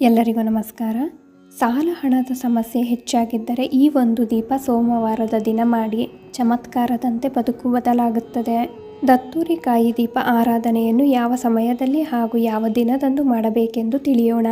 ಎಲ್ಲರಿಗೂ ನಮಸ್ಕಾರ. ಸಾಲ ಹಣದ ಸಮಸ್ಯೆ ಹೆಚ್ಚಾಗಿದ್ದರೆ ಈ ಒಂದು ದೀಪ ಸೋಮವಾರದ ದಿನ ಮಾಡಿ ಚಮತ್ಕಾರದಂತೆ ಬದುಕು ಬದಲಾಗುತ್ತದೆ. ದತ್ತೂರಿಕಾಯಿ ದೀಪ ಆರಾಧನೆಯನ್ನು ಯಾವ ಸಮಯದಲ್ಲಿ ಹಾಗೂ ಯಾವ ದಿನದಂದು ಮಾಡಬೇಕೆಂದು ತಿಳಿಯೋಣ.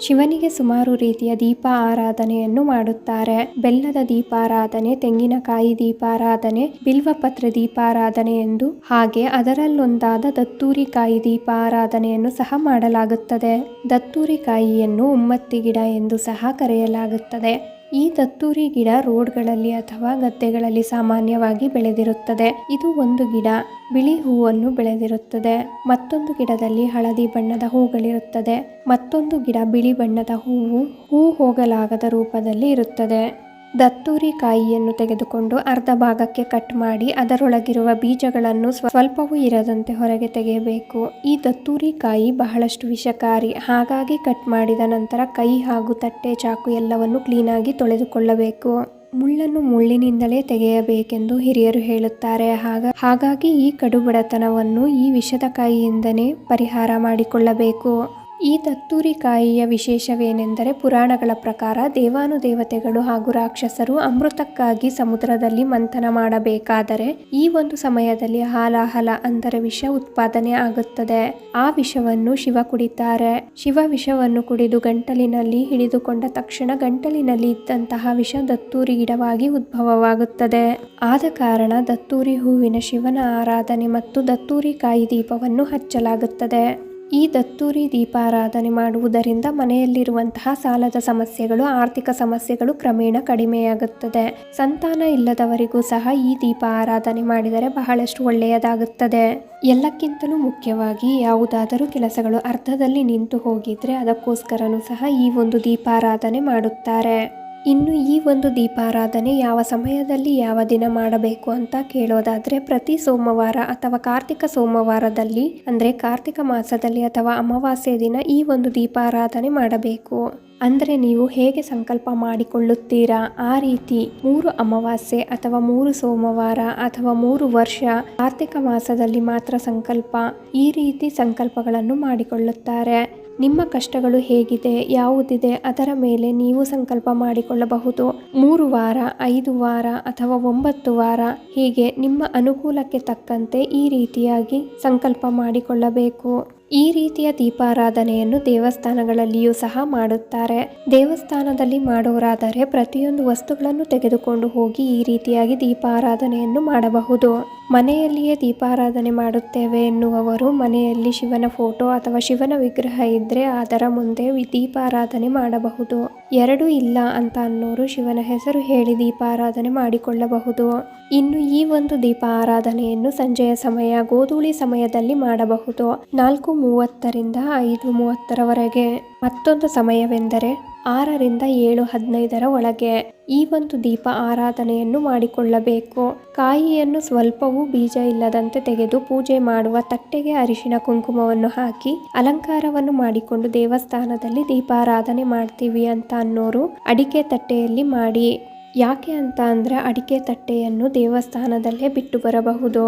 ಶಿವನಿಗೆ ಸುಮಾರು ರೀತಿಯ ದೀಪ ಆರಾಧನೆಯನ್ನು ಮಾಡುತ್ತಾರೆ. ಬೆಲ್ಲದ ದೀಪಾರಾಧನೆ, ತೆಂಗಿನಕಾಯಿ ದೀಪಾರಾಧನೆ, ಬಿಲ್ವಪತ್ರ ದೀಪಾರಾಧನೆ ಎಂದು ಹಾಗೆ ಅದರಲ್ಲೊಂದಾದ ದತ್ತೂರಿಕಾಯಿ ದೀಪ ಆರಾಧನೆಯನ್ನು ಸಹ ಮಾಡಲಾಗುತ್ತದೆ. ದತ್ತೂರಿಕಾಯಿಯನ್ನು ಉಮ್ಮತ್ತಿ ಗಿಡ ಎಂದು ಸಹ ಕರೆಯಲಾಗುತ್ತದೆ. ಈ ತತ್ತೂರಿ ಗಿಡ ರೋಡ್ಗಳಲ್ಲಿ ಅಥವಾ ಗದ್ದೆಗಳಲ್ಲಿ ಸಾಮಾನ್ಯವಾಗಿ ಬೆಳೆದಿರುತ್ತದೆ. ಇದು ಒಂದು ಗಿಡ, ಬಿಳಿ ಹೂವನ್ನು ಬೆಳೆದಿರುತ್ತದೆ. ಮತ್ತೊಂದು ಗಿಡದಲ್ಲಿ ಹಳದಿ ಬಣ್ಣದ ಹೂಗಳಿರುತ್ತದೆ. ಮತ್ತೊಂದು ಗಿಡ ಬಿಳಿ ಬಣ್ಣದ ಹೂವು, ಹೂ ಹೋಗಲಾಗದ ರೂಪದಲ್ಲಿ ಇರುತ್ತದೆ. ದತ್ತೂರಿ ಕಾಯಿಯನ್ನು ತೆಗೆದುಕೊಂಡು ಅರ್ಧ ಭಾಗಕ್ಕೆ ಕಟ್ ಮಾಡಿ ಅದರೊಳಗಿರುವ ಬೀಜಗಳನ್ನು ಸ್ವಲ್ಪವೂ ಇರದಂತೆ ಹೊರಗೆ ತೆಗೆಯಬೇಕು. ಈ ದತ್ತೂರಿ ಕಾಯಿ ಬಹಳಷ್ಟು ವಿಷಕಾರಿ. ಹಾಗಾಗಿ ಕಟ್ ಮಾಡಿದ ನಂತರ ಕೈ ಹಾಗೂ ತಟ್ಟೆ ಚಾಕು ಎಲ್ಲವನ್ನು ಕ್ಲೀನಾಗಿ ತೊಳೆದುಕೊಳ್ಳಬೇಕು. ಮುಳ್ಳನ್ನು ಮುಳ್ಳಿನಿಂದಲೇ ತೆಗೆಯಬೇಕೆಂದು ಹಿರಿಯರು ಹೇಳುತ್ತಾರೆ. ಹಾಗ ಹಾಗಾಗಿ ಈ ಕಡುಬಡತನವನ್ನು ಈ ವಿಷದ ಕಾಯಿಯಿಂದನೇ ಪರಿಹಾರ ಮಾಡಿಕೊಳ್ಳಬೇಕು. ಈ ದತ್ತೂರಿ ಕಾಯಿಯ ವಿಶೇಷವೇನೆಂದರೆ ಪುರಾಣಗಳ ಪ್ರಕಾರ ದೇವಾನುದೇವತೆಗಳು ಹಾಗೂ ರಾಕ್ಷಸರು ಅಮೃತಕ್ಕಾಗಿ ಸಮುದ್ರದಲ್ಲಿ ಮಂಥನ ಮಾಡಬೇಕಾದರೆ ಈ ಒಂದು ಸಮಯದಲ್ಲಿ ಹಾಲಾಹಲ ಅಂದರೆ ವಿಷ ಉತ್ಪಾದನೆ ಆಗುತ್ತದೆ. ಆ ವಿಷವನ್ನು ಶಿವ ಕುಡಿತಾರೆ. ಶಿವ ವಿಷವನ್ನು ಕುಡಿದು ಗಂಟಲಿನಲ್ಲಿ ಹಿಡಿದುಕೊಂಡ ತಕ್ಷಣ ಗಂಟಲಿನಲ್ಲಿ ಇದ್ದಂತಹ ವಿಷ ದತ್ತೂರಿ ಗಿಡವಾಗಿ ಉದ್ಭವವಾಗುತ್ತದೆ. ಆದ ಕಾರಣ ದತ್ತೂರಿ ಹೂವಿನ ಶಿವನ ಆರಾಧನೆ ಮತ್ತು ದತ್ತೂರಿ ಕಾಯಿ ದೀಪವನ್ನು ಹಚ್ಚಲಾಗುತ್ತದೆ. ಈ ದತ್ತೂರಿ ದೀಪಾರಾಧನೆ ಮಾಡುವುದರಿಂದ ಮನೆಯಲ್ಲಿರುವಂತಹ ಸಾಲದ ಸಮಸ್ಯೆಗಳು, ಆರ್ಥಿಕ ಸಮಸ್ಯೆಗಳು ಕ್ರಮೇಣ ಕಡಿಮೆಯಾಗುತ್ತದೆ. ಸಂತಾನ ಇಲ್ಲದವರಿಗೂ ಸಹ ಈ ದೀಪ ಆರಾಧನೆ ಮಾಡಿದರೆ ಬಹಳಷ್ಟು ಒಳ್ಳೆಯದಾಗುತ್ತದೆ. ಎಲ್ಲಕ್ಕಿಂತಲೂ ಮುಖ್ಯವಾಗಿ ಯಾವುದಾದರೂ ಕೆಲಸಗಳು ಅರ್ಧದಲ್ಲಿ ನಿಂತು ಹೋಗಿದ್ರೆ ಅದಕ್ಕೋಸ್ಕರನೂ ಸಹ ಈ ಒಂದು ದೀಪಾರಾಧನೆ ಮಾಡುತ್ತಾರೆ. ಇನ್ನು ಈ ಒಂದು ದೀಪಾರಾಧನೆ ಯಾವ ಸಮಯದಲ್ಲಿ ಯಾವ ದಿನ ಮಾಡಬೇಕು ಅಂತ ಕೇಳೋದಾದ್ರೆ ಪ್ರತಿ ಸೋಮವಾರ ಅಥವಾ ಕಾರ್ತಿಕ ಸೋಮವಾರದಲ್ಲಿ, ಅಂದ್ರೆ ಕಾರ್ತಿಕ ಮಾಸದಲ್ಲಿ ಅಥವಾ ಅಮಾವಾಸ್ಯೆ ದಿನ ಈ ಒಂದು ದೀಪಾರಾಧನೆ ಮಾಡಬೇಕು. ಅಂದರೆ ನೀವು ಹೇಗೆ ಸಂಕಲ್ಪ ಮಾಡಿಕೊಳ್ಳುತ್ತೀರಾ? ಆ ರೀತಿ ಮೂರು ಅಮಾವಾಸ್ಯೆ ಅಥವಾ ಮೂರು ಸೋಮವಾರ ಅಥವಾ ಮೂರು ವರ್ಷ ಕಾರ್ತಿಕ ಮಾಸದಲ್ಲಿ ಮಾತ್ರ ಸಂಕಲ್ಪ, ಈ ರೀತಿ ಸಂಕಲ್ಪಗಳನ್ನು ಮಾಡಿಕೊಳ್ಳುತ್ತಾರೆ. ನಿಮ್ಮ ಕಷ್ಟಗಳು ಹೇಗಿದೆ, ಯಾವುದಿದೆ, ಅದರ ಮೇಲೆ ನೀವು ಸಂಕಲ್ಪ ಮಾಡಿಕೊಳ್ಳಬಹುದು. ಮೂರು ವಾರ, ಐದು ವಾರ ಅಥವಾ ಒಂಬತ್ತು ವಾರ, ಹೀಗೆ ನಿಮ್ಮ ಅನುಕೂಲಕ್ಕೆ ತಕ್ಕಂತೆ ಈ ರೀತಿಯಾಗಿ ಸಂಕಲ್ಪ ಮಾಡಿಕೊಳ್ಳಬೇಕು. ಈ ರೀತಿಯ ದೀಪಾರಾಧನೆಯನ್ನು ದೇವಸ್ಥಾನಗಳಲ್ಲಿಯೂ ಸಹ ಮಾಡುತ್ತಾರೆ. ದೇವಸ್ಥಾನದಲ್ಲಿ ಮಾಡೋರಾದರೆ ಪ್ರತಿಯೊಂದು ವಸ್ತುಗಳನ್ನು ತೆಗೆದುಕೊಂಡು ಹೋಗಿ ಈ ರೀತಿಯಾಗಿ ದೀಪಾರಾಧನೆಯನ್ನು ಮಾಡಬಹುದು. ಮನೆಯಲ್ಲಿಯೇ ದೀಪಾರಾಧನೆ ಮಾಡುತ್ತೇವೆ ಎನ್ನುವವರು ಮನೆಯಲ್ಲಿ ಶಿವನ ಫೋಟೋ ಅಥವಾ ಶಿವನ ವಿಗ್ರಹ ಇದ್ರೆ ಅದರ ಮುಂದೆ ದೀಪಾರಾಧನೆ ಮಾಡಬಹುದು. ಎರಡು ಇಲ್ಲ ಅಂತ ಅನ್ನೋರು ಶಿವನ ಹೆಸರು ಹೇಳಿ ದೀಪಾರಾಧನೆ ಮಾಡಿಕೊಳ್ಳಬಹುದು. ಇನ್ನು ಈ ಒಂದು ದೀಪ ಆರಾಧನೆಯನ್ನು ಸಂಜೆಯ ಸಮಯ, ಗೋಧೂಳಿ ಸಮಯದಲ್ಲಿ ಮಾಡಬಹುದು. ನಾಲ್ಕು ಮೂವತ್ತರಿಂದ ಐದು ಮೂವತ್ತರವರೆಗೆ. ಮತ್ತೊಂದು ಸಮಯವೆಂದರೆ ಆರರಿಂದ ಏಳು ಹದಿನೈದರ ಒಳಗೆ. ಈ ಒಂದು ದೀಪ ಆರಾಧನೆಯನ್ನು ಮಾಡಿಕೊಳ್ಳಬೇಕು. ಕಾಯಿಯನ್ನು ಸ್ವಲ್ಪವೂ ಬೀಜ ಇಲ್ಲದಂತೆ ತೆಗೆದು ಪೂಜೆ ಮಾಡುವ ತಟ್ಟೆಗೆ ಅರಿಶಿನ ಕುಂಕುಮವನ್ನು ಹಾಕಿ ಅಲಂಕಾರವನ್ನು ಮಾಡಿಕೊಂಡು ದೇವಸ್ಥಾನದಲ್ಲಿ ದೀಪಾರಾಧನೆ ಮಾಡ್ತೀವಿ ಅಂತ ಅನ್ನೋರು ಅಡಿಕೆ ತಟ್ಟೆಯಲ್ಲಿ ಮಾಡಿ. ಯಾಕೆ ಅಂತ ಅಂದರೆ ಅಡಿಕೆ ತಟ್ಟೆಯನ್ನು ದೇವಸ್ಥಾನದಲ್ಲೇ ಬಿಟ್ಟು ಬರಬಹುದು.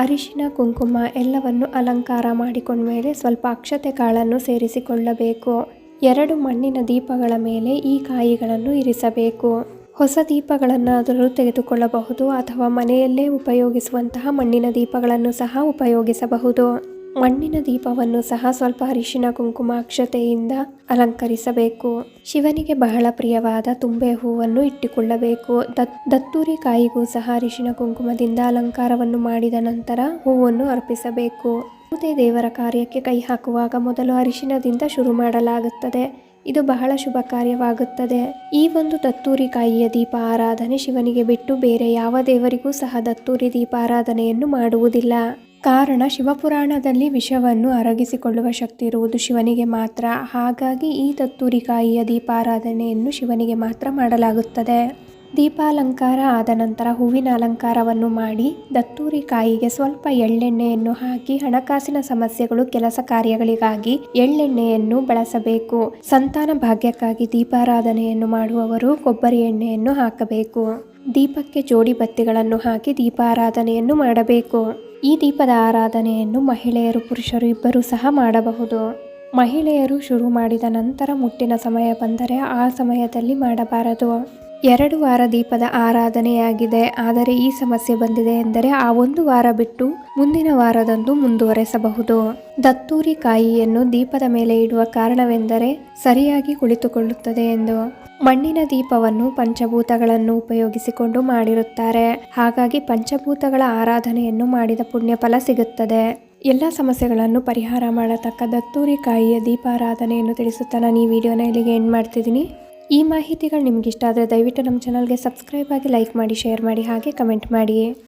ಅರಿಶಿನ, ಕುಂಕುಮ ಎಲ್ಲವನ್ನು ಅಲಂಕಾರ ಮಾಡಿಕೊಂಡ್ಮೇಲೆ ಸ್ವಲ್ಪ ಅಕ್ಷತೆ ಕಾಳನ್ನು ಸೇರಿಸಿಕೊಳ್ಳಬೇಕು. ಎರಡು ಮಣ್ಣಿನ ದೀಪಗಳ ಮೇಲೆ ಈ ಕಾಯಿಗಳನ್ನು ಇರಿಸಬೇಕು. ಹೊಸ ದೀಪಗಳನ್ನಾದರೂ ತೆಗೆದುಕೊಳ್ಳಬಹುದು ಅಥವಾ ಮನೆಯಲ್ಲೇ ಉಪಯೋಗಿಸುವಂತಹ ಮಣ್ಣಿನ ದೀಪಗಳನ್ನು ಸಹ ಉಪಯೋಗಿಸಬಹುದು. ಮಣ್ಣಿನ ದೀಪವನ್ನು ಸಹ ಸ್ವಲ್ಪ ಅರಿಶಿನ, ಕುಂಕುಮ, ಅಕ್ಷತೆಯಿಂದ ಅಲಂಕರಿಸಬೇಕು. ಶಿವನಿಗೆ ಬಹಳ ಪ್ರಿಯವಾದ ತುಂಬೆ ಹೂವನ್ನು ಇಟ್ಟುಕೊಳ್ಳಬೇಕು. ದತ್, ದತ್ತೂರಿ ಕಾಯಿಗೂ ಸಹ ಅರಿಶಿನ, ಕುಂಕುಮದಿಂದ ಅಲಂಕಾರವನ್ನು ಮಾಡಿದ ನಂತರ ಹೂವನ್ನು ಅರ್ಪಿಸಬೇಕು. ಪೂಜೆ ದೇವರ ಕಾರ್ಯಕ್ಕೆ ಕೈ ಹಾಕುವಾಗ ಮೊದಲು ಅರಿಶಿನದಿಂದ ಶುರು ಮಾಡಲಾಗುತ್ತದೆ. ಇದು ಬಹಳ ಶುಭ ಕಾರ್ಯವಾಗುತ್ತದೆ. ಈ ಒಂದು ದತ್ತೂರಿ ಕಾಯಿಯ ದೀಪ ಆರಾಧನೆ ಶಿವನಿಗೆ ಬಿಟ್ಟು ಬೇರೆ ಯಾವ ದೇವರಿಗೂ ಸಹ ದತ್ತೂರಿ ದೀಪಾರಾಧನೆಯನ್ನು ಮಾಡುವುದಿಲ್ಲ. ಕಾರಣ ಶಿವಪುರಾಣದಲ್ಲಿ ವಿಷವನ್ನು ಅರಗಿಸಿಕೊಳ್ಳುವ ಶಕ್ತಿ ಇರುವುದು ಶಿವನಿಗೆ ಮಾತ್ರ. ಹಾಗಾಗಿ ಈ ತತ್ತೂರಿಕಾಯಿಯ ದೀಪಾರಾಧನೆಯನ್ನು ಶಿವನಿಗೆ ಮಾತ್ರ ಮಾಡಲಾಗುತ್ತದೆ. ದೀಪಾಲಂಕಾರ ಆದ ನಂತರ ಹೂವಿನ ಅಲಂಕಾರವನ್ನು ಮಾಡಿ ದತ್ತೂರಿ ಕಾಯಿಗೆ ಸ್ವಲ್ಪ ಎಳ್ಳೆಣ್ಣೆಯನ್ನು ಹಾಕಿ ಹಣಕಾಸಿನ ಸಮಸ್ಯೆಗಳು ಕೆಲಸ ಕಾರ್ಯಗಳಿಗಾಗಿ ಎಳ್ಳೆಣ್ಣೆಯನ್ನು ಬಳಸಬೇಕು. ಸಂತಾನ ಭಾಗ್ಯಕ್ಕಾಗಿ ದೀಪಾರಾಧನೆಯನ್ನು ಮಾಡುವವರು ಕೊಬ್ಬರಿ ಎಣ್ಣೆಯನ್ನು ಹಾಕಬೇಕು. ದೀಪಕ್ಕೆ ಜೋಡಿ ಬತ್ತಿಗಳನ್ನು ಹಾಕಿ ದೀಪಾರಾಧನೆಯನ್ನು ಮಾಡಬೇಕು. ಈ ದೀಪದ ಆರಾಧನೆಯನ್ನು ಮಹಿಳೆಯರು, ಪುರುಷರು ಇಬ್ಬರೂ ಸಹ ಮಾಡಬಹುದು. ಮಹಿಳೆಯರು ಶುರು ಮಾಡಿದ ನಂತರ ಮುಟ್ಟಿನ ಸಮಯ ಬಂದರೆ ಆ ಸಮಯದಲ್ಲಿ ಮಾಡಬಾರದು. ಎರಡು ವಾರ ದೀಪದ ಆರಾಧನೆಯಾಗಿದೆ. ಆದರೆ ಈ ಸಮಸ್ಯೆ ಬಂದಿದೆ ಎಂದರೆ ಆ ಒಂದು ವಾರ ಬಿಟ್ಟು ಮುಂದಿನ ವಾರದಂದು ಮುಂದುವರೆಸಬಹುದು. ದತ್ತೂರಿ ಕಾಯಿಯನ್ನು ದೀಪದ ಮೇಲೆ ಇಡುವ ಕಾರಣವೆಂದರೆ ಸರಿಯಾಗಿ ಕುಳಿತುಕೊಳ್ಳುತ್ತದೆ ಎಂದು ಮಣ್ಣಿನ ದೀಪವನ್ನು ಪಂಚಭೂತಗಳನ್ನು ಉಪಯೋಗಿಸಿಕೊಂಡು ಮಾಡಿರುತ್ತಾರೆ. ಹಾಗಾಗಿ ಪಂಚಭೂತಗಳ ಆರಾಧನೆಯನ್ನು ಮಾಡಿದ ಪುಣ್ಯ ಫಲ ಸಿಗುತ್ತದೆ. ಎಲ್ಲ ಸಮಸ್ಯೆಗಳನ್ನು ಪರಿಹಾರ ಮಾಡತಕ್ಕ ದತ್ತೂರಿ ಕಾಯಿಯ ದೀಪಾರಾಧನೆಯನ್ನು ತಿಳಿಸುತ್ತಾ ನಾನು ಈ ವಿಡಿಯೋನ ಇಲ್ಲಿಗೆ ಎಂಡ್ ಮಾಡ್ತಿದ್ದೀನಿ. ಈ ಮಾಹಿತಿಗಳು ನಿಮಗಿಷ್ಟ ಆದರೆ ದಯವಿಟ್ಟು ನಮ್ಮ ಚಾನಲ್ಗೆ ಸಬ್ಸ್ಕ್ರೈಬ್ ಆಗಿ ಲೈಕ್ ಮಾಡಿ ಶೇರ್ ಮಾಡಿ, ಹಾಗೆ ಕಮೆಂಟ್ ಮಾಡಿ